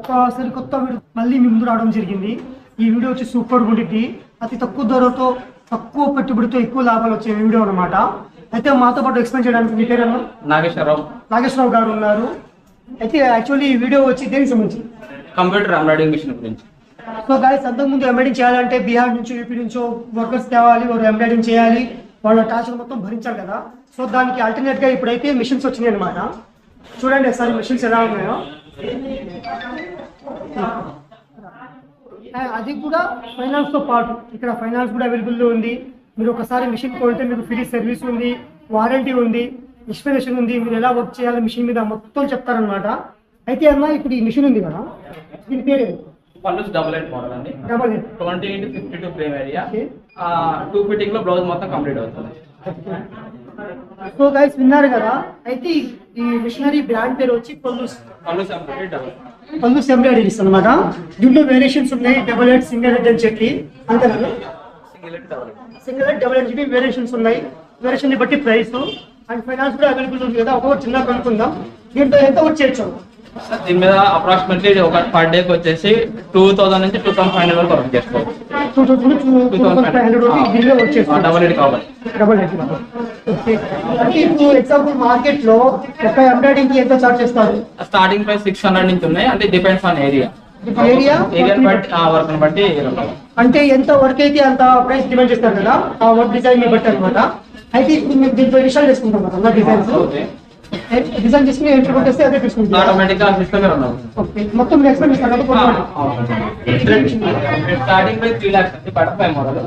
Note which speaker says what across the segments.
Speaker 1: ఒక సరికొత్త వీడియో మళ్ళీ మీ ముందు రావడం జరిగింది. ఈ వీడియో వచ్చి సూపర్ ఉంటుంది అతి తక్కువ ధరతో తక్కువ పెట్టుబడితో ఎక్కువ లాభాలు వచ్చే వీడియో అన్నమాట. అయితే మాతో పాటు ఎక్స్ప్లెయిన్ చేయడానికి మీ పేరు
Speaker 2: నాగేశ్వరరావు.
Speaker 1: నాగేశ్వరరావు గారు ఉన్నారు. అయితే యాక్చువల్లీ ఈ వీడియో వచ్చి దేనికి సంబంధించి?
Speaker 2: కంప్యూటర్ ఎంబ్రాయిడింగ్ మిషన్ గురించి.
Speaker 1: సో గాయస్ అంతకుముందు ఎంబ్రాయిడింగ్ చేయాలంటే బీహార్ నుంచి యూపీ నుంచో వర్కర్స్ తేవాలి వారు ఎంబ్రాయిడింగ్ చేయాలి వాళ్ళ టార్చర్ మొత్తం భరించాలి కదా. సో దానికి alternate గా ఇప్పుడైతే మిషన్స్ వచ్చినాయి అనమాట చూడండి ఒకసారి మిషన్స్ ఎలా ఉన్నాయో. అది కూడా ఫైనాన్స్తో పాటు ఇక్కడ ఫైనాన్స్ కూడా అవైలబుల్ ఉంది. మీరు ఒకసారి మిషన్ కొంటే మీకు ఫ్రీ సర్వీస్ ఉంది వారంటీ ఉంది ఎక్స్ప్లెనేషన్ ఉంది. మీరు ఎలా వర్క్ చేయాలి మిషన్ మీద మొత్తం చెప్తారనమాట అయితే అమ్మా ఇప్పుడు ఈ మిషన్ ఉంది కదా దీని పేరు
Speaker 2: పళ్ళు డబుల్ ఎయిట్ మోడల్ అండి.
Speaker 1: Double
Speaker 2: head twenty into fifty two frame
Speaker 1: area
Speaker 2: okay two ఫిట్టింగ్లో blouse మొత్తం కంప్లీట్ అవుతుంది.
Speaker 1: సో గైస్ విన్నారు కదా అయితే ఈ- ఈ మిషనరీ బ్రాండ్ పేరు వచ్చి పల్లుస్
Speaker 2: పళ్ళు అందుకు డబుల్
Speaker 1: పల్లుస్ అనమాట దీంట్లో వేరియేషన్స్ ఉన్నాయి. డబల్ హెడ్ సింగిల్ హెడ్ అని చెప్పి. అంతే కదా
Speaker 2: single
Speaker 1: double head double head చెప్పి వేరియేషన్స్ ఉన్నాయి. వేరియేషన్ బట్టి ప్రైస్ అండ్ ఫైనాన్స్ కూడా అవైలబుల్ ఉంది కదా. ఒక్కొక్క చిన్న కనుక్కుందాం. దీంట్లో ఎంత వచ్చేయచ్చు
Speaker 2: సార్ దీని మీద అప్రాక్సిమేట్లీ ఒక పర్ డేకి వచ్చేసి టూ థౌసండ్ నుంచి టూ థౌసండ్ ఫైవ్ హండ్రెడ్ వరకు వర్క్ చేసుకోవచ్చు
Speaker 1: two thousand two thousand five hundred వరకు దీనిలో వచ్చేస్తుంది
Speaker 2: డబల్ ఎయిట్ కావాలి
Speaker 1: డబల్ అంటే ఇప్పుడు ఎగ్జాంపుల్ మార్కెట్లో ఒక ఎంబ్రాయిడింగ్కి ఎంత చార్జ్ చేస్తారు
Speaker 2: స్టార్టింగ్ ప్రైస్ సిక్స్ హండ్రెడ్ నుంచి ఉన్నాయి. అంటే డిపెండ్స్ ఆన్ ఏరియా
Speaker 1: ఏరియా
Speaker 2: ఏరియాని బట్టి ఆ వర్క్ బట్టి
Speaker 1: అంటే ఎంత వర్క్ అయితే అంత ప్రైస్ డిమాండ్ చేస్తారు కదా ఆ వర్క్ డిజైన్ బట్టి అనమాట అయితే ఇప్పుడు మేము దీంట్లో ఇన్స్టాల్ చేసుకుంటాం కదా డిజైన్స్ డిజైన్ చేసుకుని ఎంటర్ కొట్టేస్తే అదే తీసుకుంటాం.
Speaker 2: ఆటోమేటిక్గా సిస్టమ్ ఉన్నాం
Speaker 1: ఓకే మొత్తం మీరు ఎక్స్ప్లెయిన్ చేస్తారు కదా.
Speaker 2: స్టార్టింగ్ ప్రైస్ త్రీ లాక్స్ అండి బటర్ఫ్లై మోడల్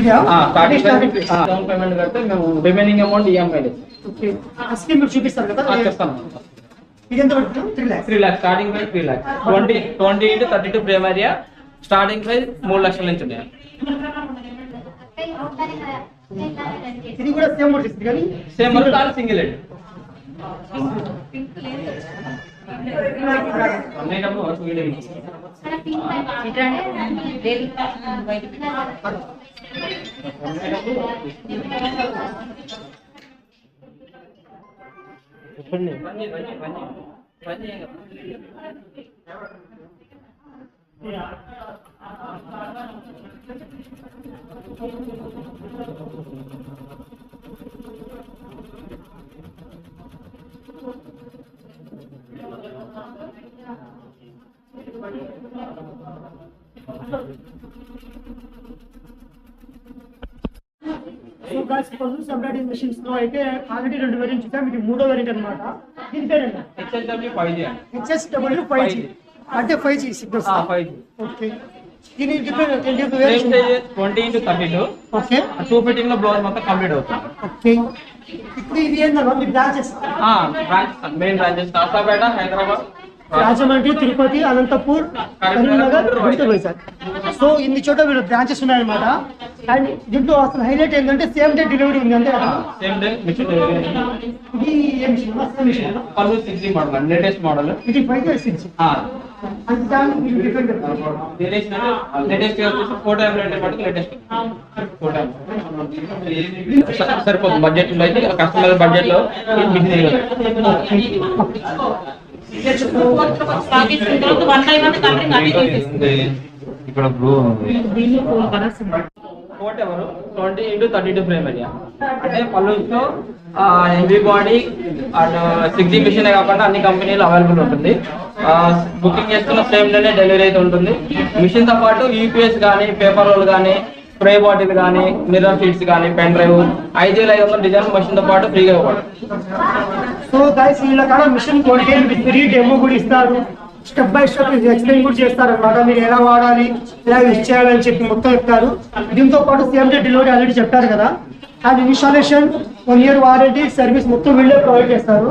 Speaker 1: ఇదా?
Speaker 2: స్టార్టింగ్
Speaker 1: స్టార్టింగ్
Speaker 2: డౌన్ పేమెంట్ కడితే మేము remaining amount EMI
Speaker 1: okay. Scheme మీరు చూపిస్తారు కదా
Speaker 2: చేస్తాను
Speaker 1: ఇది ఎంత పడుతుంది? Three lakhs
Speaker 2: three lakhs starting price three lakhs twenty twenty into thirty two frame area starting price మూడు లక్షల నుంచి ఉన్నాయి.
Speaker 1: ఇది కూడా సేమ్ వచ్చేసింది కానీ
Speaker 2: సేమ్ కానీ సింగిల్ హెడ్ అన్నేటప్పుడు
Speaker 1: సో గాస్ పల్యూస్ ఎంబ్రాయిడింగ్ మెషిన్స్లో అయితే ఆల్రెడీ రెండు వేరియంట్ చూసాం ఇది మూడో వేరియంట్ అనమాట దీని పేరు
Speaker 2: హెచ్ఎస్డబ్ల్యూ ఫైవ్ జీ అండి.
Speaker 1: హెచ్ఎస్ డబ్ల్యూ ఫైవ్ జీ అంటే five G signals
Speaker 2: five G
Speaker 1: okay దీని
Speaker 2: different twenty into thirty
Speaker 1: two
Speaker 2: okay two ఫిట్టింగ్లో blouse మొత్తం కంప్లీట్ అవుతుంది.
Speaker 1: ఓకే ఇప్పుడు ఇది ఏంటన్నా మీ branches
Speaker 2: branch main branches Kasapeta Hyderabad.
Speaker 1: Rajahmundry Tirupati Anantapur Karimnagar Guntur Vizag. So ఇన్ని చోట్ల వీళ్ళు బ్రాంచెస్ ఉన్నాయన్నమాట. అండ్ దీంట్లో అసలు హైలైట్ ఏంటంటే సేమ్ డే డెలివరీ ఉంది అంతే
Speaker 2: డే
Speaker 1: ఇది
Speaker 2: సిక్స్ మోడల్ లేటెస్ట్ మోడల్.
Speaker 1: ఇది ఫైవ్ సిక్స్
Speaker 2: లేటెస్ట్ ఫోటో సరిపోతుంది బడ్జెట్లో అయితే కస్టమర్ బడ్జెట్లో
Speaker 3: ఇక్కడ బ్లూ
Speaker 2: కోట్ ఎవరు? Twenty into thirty two frame area అంటే పళ్ళుతో heavy body and six G machine కాకుండా అన్ని కంపెనీలు అవైలబుల్ ఉంటుంది బుకింగ్ చేసుకున్న సేమ్ డేనే డెలివరీ అయితే ఉంటుంది మిషన్తో పాటు యూపీఎస్ కానీ పేపర్ రోల్ కానీ స్ప్రే బాటిల్ కానీ మిర్రర్ షీట్స్ కానీ పెన్ డ్రైవ్ ఐదు వేల ఐదు వందల డిజైన్ మెషిన్తో పాటు ఫ్రీగా ఇవ్వబడు
Speaker 1: సో గైస్ వీళ్ళ కాడ మిషన్ కొంటే ఫ్రీ డెమో కూడా ఇస్తారు. స్టెప్ బై స్టెప్ ఎక్స్ప్లెయిన్ కూడా చేస్తారు అనమాట మీరు ఎలా వాడాలి ఎలా యూజ్ చేయాలని చెప్పి మొత్తం చెప్తారు. దీంతో పాటు సేమ్ డే డెలివరీ ఆల్రెడీ చెప్పారు కదా. And installation one year warranty service మొత్తం వీళ్ళే ప్రొవైడ్ చేస్తారు.